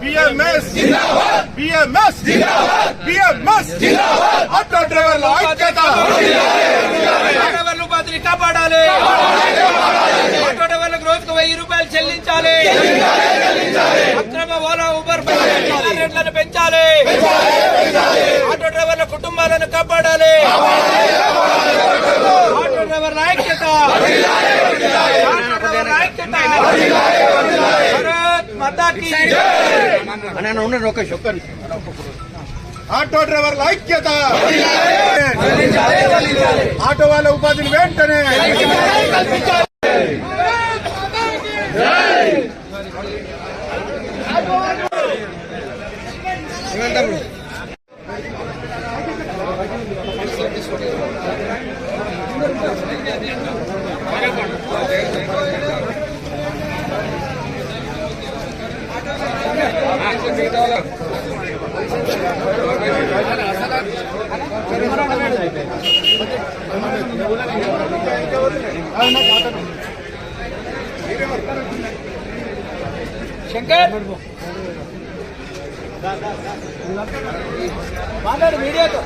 BMS BMS BMS. Auto డ్రైవర్ల ఐక్యత. డ్రైవర్లు ఉపాధిని కాపాడాలి. ఆటో డ్రైవర్లకు రోజుకు వెయ్యి రూపాయలు చెల్లించాలి. అక్రమ ఓలా ఊబర్ రేట్లను పెంచాలి. ఆటో డ్రైవర్ల కుటుంబాలను కాపాడాలి ఆటో డ్రైవర్ల ఐక్యత ఆటో డ్రైవర్ల ఐక్యత మాతాకి ఆటో డ్రైవర్ల ఐక్యత! ఆటో వాళ్ళ ఉపాధిని వెంటనే! శంకర్! మాట్లాడు మీడియాతో.